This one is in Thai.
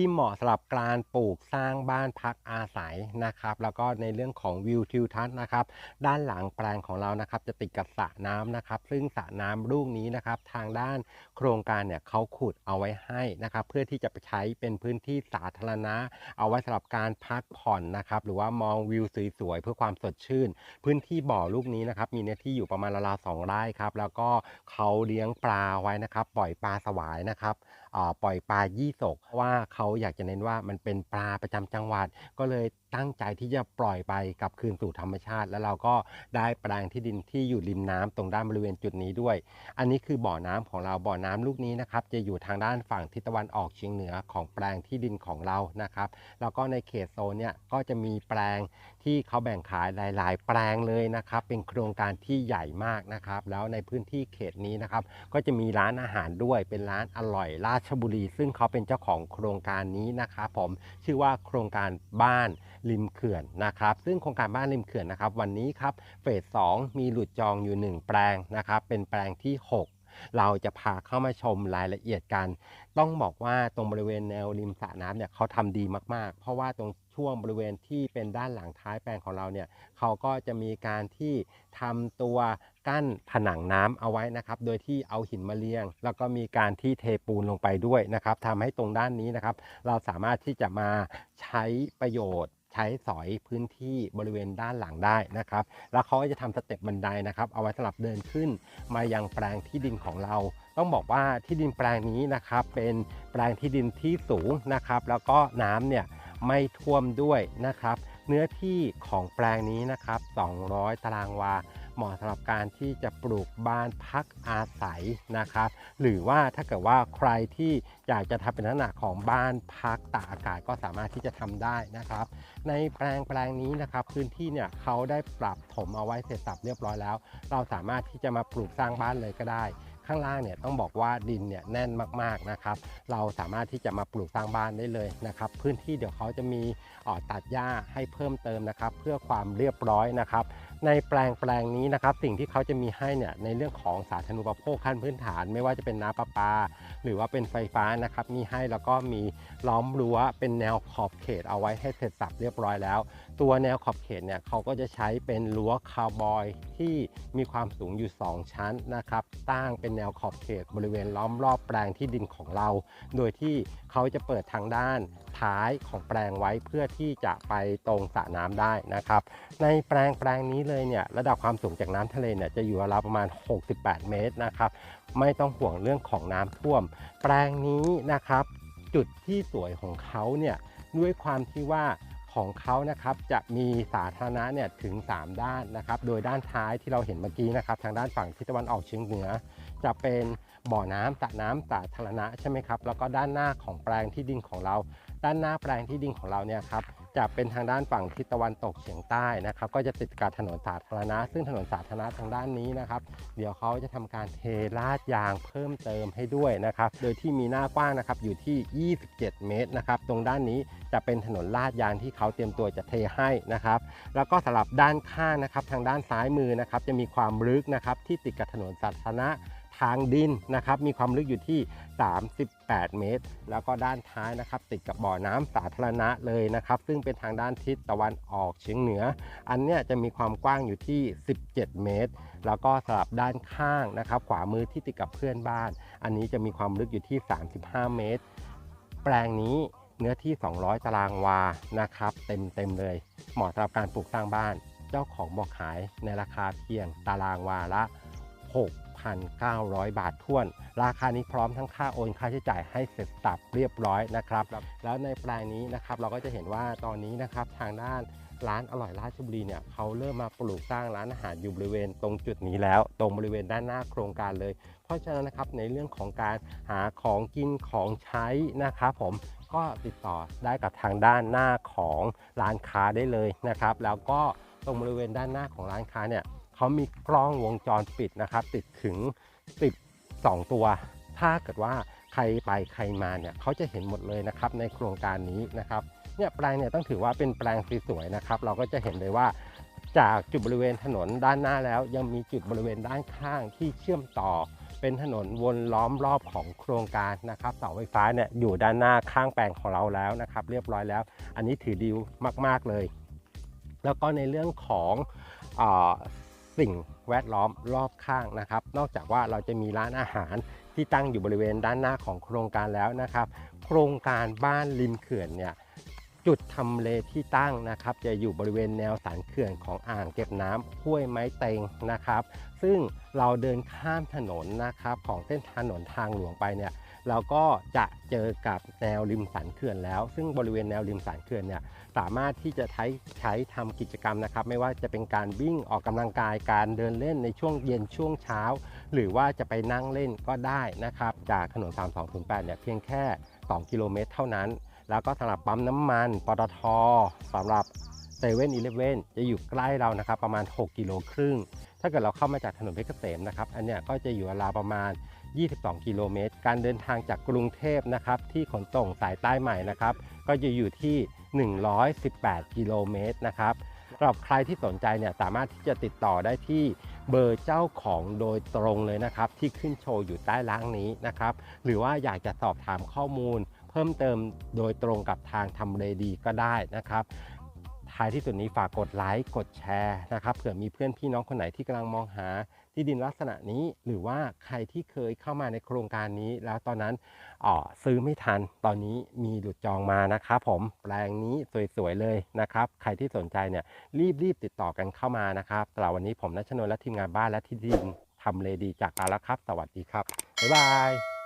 ที่เหมาะสำหรับการปลูกสร้างบ้านพักอาศัยนะครับ แล้วก็ในเรื่องของวิวทิวทัศน์นะครับ ด้านหลังแปลงของเรานะครับ จะติดกับสระน้ำนะครับ ซึ่งสระน้ำลูกนี้นะครับ ทางด้านโครงการเนี่ยเขาขุดเอาไว้ให้นะครับ เพื่อที่จะไปใช้เป็นพื้นที่สาธารณะ เอาไว้สำหรับการพักผ่อนนะครับ หรือว่ามองวิวสวยๆเพื่อความสดชื่น พื้นที่บ่อลูกนี้นะครับ มีเนื้อที่อยู่ประมาณราวๆสองไร่ครับ แล้วก็เขาเลี้ยงปลาไว้นะครับ ปล่อยปลาสวายนะครับปล่อยปลายี่สกเพราะว่าเขาอยากจะเน้นว่ามันเป็นปลาประจำจังหวัดก็เลยตั้งใจที่จะปล่อยไปกลับคืนสู่ธรรมชาติ แล้วเราก็ได้แปลงที่ดินที่อยู่ริมน้ำตรงด้านบริเวณจุดนี้ด้วย อันนี้คือบ่อน้ำของเราบ่อน้ำลูกนี้นะครับจะอยู่ทางด้านฝั่งทิศตะวันออกเฉียงเหนือของแปลงที่ดินของเรานะครับแล้วก็ในเขตโซนเนี่ยก็จะมีแปลงที่เขาแบ่งขายหลาย ๆ แปลงเลยนะครับ เป็นโครงการที่ใหญ่มากนะครับ แล้วในพื้นที่เขตนี้นะครับ ก็จะมีร้านอาหารด้วยเป็นร้านอร่อยราชบุรี ซึ่งเขาเป็นเจ้าของโครงการนี้นะครับผมชื่อว่าโครงการบ้านริมเขื่อนนะครับ ซึ่งโครงการบ้านริมเขื่อนนะครับ วันนี้ครับเฟส2มีหลุดจองอยู่ 1 แปลงนะครับ เป็นแปลงที่ 6เราจะพาเข้ามาชมรายละเอียดกัน ต้องบอกว่าตรงบริเวณแนวริมสระน้ำเนี่ยเขาทำดีมากๆ เพราะว่าตรงช่วงบริเวณที่เป็นด้านหลังท้ายแปลงของเราเนี่ยเขาก็จะมีการที่ทำตัวกั้นผนังน้ำเอาไว้นะครับ โดยที่เอาหินมาเรียง แล้วก็มีการที่เทปูนลงไปด้วยนะครับทำให้ตรงด้านนี้นะครับ เราสามารถที่จะมาใช้ประโยชน์ ใช้สอยพื้นที่บริเวณด้านหลังได้นะครับ แล้วเขาก็จะทำสเต็ปบันไดนะครับ เอาไว้สำหรับเดินขึ้น มายังแปลงที่ดินของเรา ต้องบอกว่าที่ดินแปลงนี้นะครับ เป็นแปลงที่ดินที่สูงนะครับ แล้วก็น้ำเนี่ยไม่ท่วมด้วยนะครับ เนื้อที่ของแปลงนี้นะครับ 200 ตารางวา เหมาะสำหรับการที่จะปลูกบ้านพักอาศัยนะครับ หรือว่าถ้าเกิดว่าใครที่อยากจะทำเป็นลักษณะของบ้านพักตากอากาศก็สามารถที่จะทำได้นะครับ ในแปลงแปลงนี้นะครับ พื้นที่เนี่ยเขาได้ปรับถมเอาไว้เสร็จสับเรียบร้อยแล้ว เราสามารถที่จะมาปลูกสร้างบ้านเลยก็ได้ข้างล่างเนี่ยต้องบอกว่าดินเนี่ยแน่นมากๆนะครับ เราสามารถที่จะมาปลูกสร้างบ้านได้เลยนะครับ พื้นที่เดี๋ยวเขาจะมีออตัดหญ้าให้เพิ่มเติมนะครับ เพื่อความเรียบร้อยนะครับในแปลงแปลงนี้นะครับ สิ่งที่เขาจะมีให้เนี่ยในเรื่องของสาธารณูปโภคขั้นพื้นฐาน ไม่ว่าจะเป็นน้ำประปา หรือว่าเป็นไฟฟ้านะครับ มีให้แล้วก็มีล้อมรั้วเป็นแนวขอบเขตเอาไว้ให้เสร็จสับเรียบร้อยแล้ว ตัวแนวขอบเขตเนี่ยเขาก็จะใช้เป็นรั้วคาวบอยที่มีความสูงอยู่ 2 ชั้นนะครับตั้งเป็นแนวขอบเขตบริเวณล้อมรอบแปลงที่ดินของเรา โดยที่เขาจะเปิดทางด้านท้ายของแปลงไว้เพื่อที่จะไปตรงสระน้ำได้นะครับ ในแปลงแปลงนี้เลยเนี่ยระดับความสูงจากน้ำทะเลเนี่ยจะอยู่ราวประมาณ 68 เมตรนะครับไม่ต้องห่วงเรื่องของน้ำท่วม แปลงนี้นะครับ จุดที่สวยของเขาเนี่ยด้วยความที่ว่าของเขานะครับจะมีสาธารณะเนี่ยถึง 3 ด้านนะครับ โดยด้านท้ายที่เราเห็นเมื่อกี้นะครับ ทางด้านฝั่งทิศตะวันออกเฉียงเหนือ จะเป็นบ่อน้ำสระน้ำสาธารณะใช่ไหมครับแล้วก็ด้านหน้าของแปลงที่ดินของเรา ด้านหน้าแปลงที่ดินของเราเนี่ยครับ จะเป็นทางด้านฝั่งทิศตะวันตกเฉียงใต้นะครับ ก็จะติดกับถนนสาธารณะ ซึ่งถนนสาธารณะทางด้านนี้นะครับ เดี๋ยวเขาจะทำการเทลาดยางเพิ่มเติมให้ด้วยนะครับ โดยที่มีหน้ากว้างนะครับอยู่ที่ 27 เมตรนะครับ ตรงด้านนี้จะเป็นถนนลาดยางที่เขาเตรียมตัวจะเทให้นะครับ แล้วก็สำหรับด้านข้างนะครับ ทางด้านซ้ายมือนะครับจะมีความลึกนะครับที่ติดกับถนนสาธารณะ ทางดินนะครับ มีความลึกอยู่ที่ 38 เมตร แล้วก็ด้านท้ายนะครับ ติดกับบ่อน้ำสาธารณะเลยนะครับ ซึ่งเป็นทางด้านทิศตะวันออกเฉียงเหนือ อันเนี้ยจะมีความกว้างอยู่ที่ 17 เมตร แล้วก็สลับด้านข้างนะครับ ขวามือที่ติดกับเพื่อนบ้าน อันนี้จะมีความลึกอยู่ที่ 35 เมตร แปลงนี้เนื้อที่ 200 ตารางวา นะครับ เต็มเต็มเลย เหมาะสำหรับการปลูกสร้างบ้าน เจ้าของบอกขายในราคาเพียงตารางวาละ 6 6,900 บาทท้วน ราคานี้พร้อมทั้งค่าโอนค่าใช้จ่ายให้เสร็จสับเรียบร้อยนะครับ แล้วในแปลงนี้นะครับเราก็จะเห็นว่าตอนนี้นะครับทางด้านร้านอร่อยราชบุรีเนี่ยเขาเริ่มมาปลูกสร้างร้านอาหารอยู่บริเวณตรงจุดนี้แล้ว ตรงบริเวณด้านหน้าโครงการเลย เพราะฉะนั้นนะครับในเรื่องของการหาของกินของใช้นะครับผมก็ติดต่อได้กับทางด้านหน้าของร้านค้าได้เลยนะครับ แล้วก็ตรงบริเวณด้านหน้าของร้านค้าเนี่ย เขามีกล้องวงจรปิดนะครับ ติดถึงติด2ตัว ถ้าเกิดว่าใครไปใครมาเนี่ยเขาจะเห็นหมดเลยนะครับในโครงการนี้นะครับเนี่ยแปลงเนี่ยต้องถือว่าเป็นแปลงสวยๆนะครับ เราก็จะเห็นเลยว่าจากจุดบริเวณถนนด้านหน้าแล้ว ยังมีจุดบริเวณด้านข้างที่เชื่อมต่อ เป็นถนนวนล้อมรอบของโครงการนะครับเสาไฟฟ้าเนี่ยอยู่ด้านหน้าข้างแปลงของเราแล้วนะครับ เรียบร้อยแล้ว อันนี้ถือดีลมาก ๆเลย แล้วก็ในเรื่องของ สิ่งแวดล้อมรอบข้างนะครับ นอกจากว่าเราจะมีร้านอาหารที่ตั้งอยู่บริเวณด้านหน้าของโครงการแล้วนะครับ โครงการบ้านริมเขื่อนเนี่ยจุดทำเลที่ตั้งนะครับ จะอยู่บริเวณแนวสันเขื่อนของอ่างเก็บน้ำห้วยไม้เตงนะครับ ซึ่งเราเดินข้ามถนนนะครับของเส้นถนนทางหลวงไปเนี่ยเราก็จะเจอกับแนวริมสันเขื่อนแล้ว ซึ่งบริเวณแนวริมสันเขื่อนเนี่ย สามารถที่จะใช้ใช้ทำกิจกรรมนะครับ ไม่ว่าจะเป็นการวิ่งออกกำลังกายการเดินเล่นในช่วงเย็นช่วงเช้า หรือว่าจะไปนั่งเล่นก็ได้นะครับ จากถนน 3208 เนี่ยเพียงแค่ 2 กิโลเมตรเท่านั้น แล้วก็สำหรับปั๊มน้ำมันปตทสำหรับเซเว่นอีเลฟเว่นจะอยู่ใกล้เรานะครับ ประมาณ 6 กิโลครึ่ง ถ้าเกิดเราเข้ามาจากถนนเพชรเกษมนะครับ อันเนี้ยก็จะอยู่ราวประมาณ 22 กิโลเมตร การเดินทางจากกรุงเทพนะครับที่ขนส่งสายใต้ใหม่นะครับ ก็จะอยู่ที่ 118 กิโลเมตรนะครับสำหรับใครที่สนใจเนี่ยสามารถที่จะติดต่อได้ที่เบอร์เจ้าของโดยตรงเลยนะครับ ที่ขึ้นโชว์อยู่ใต้ล่างนี้นะครับ หรือว่าอยากจะสอบถามข้อมูล เพิ่มเติมโดยตรงกับทางทำเลดีก็ได้นะครับ ท้ายที่สุดนี้ฝากกดไลค์กดแชร์นะครับเผื่อมีเพื่อนพี่น้องคนไหนที่กำลังมองหาที่ดินลักษณะนี้ หรือว่าใครที่เคยเข้ามาในโครงการนี้ แล้วตอนนั้นอ๋อซื้อไม่ทันตอนนี้มีหลุดจองมานะครับผมแปลงนี้สวยๆเลยนะครับ ใครที่สนใจเนี่ยรีบๆติดต่อกันเข้ามานะครับสำหรับวันนี้ผมนัชนนท์และทีมงานบ้านและที่ดินทำเลดีจากลาแล้วครับ สวัสดีครับบ๊ายบาย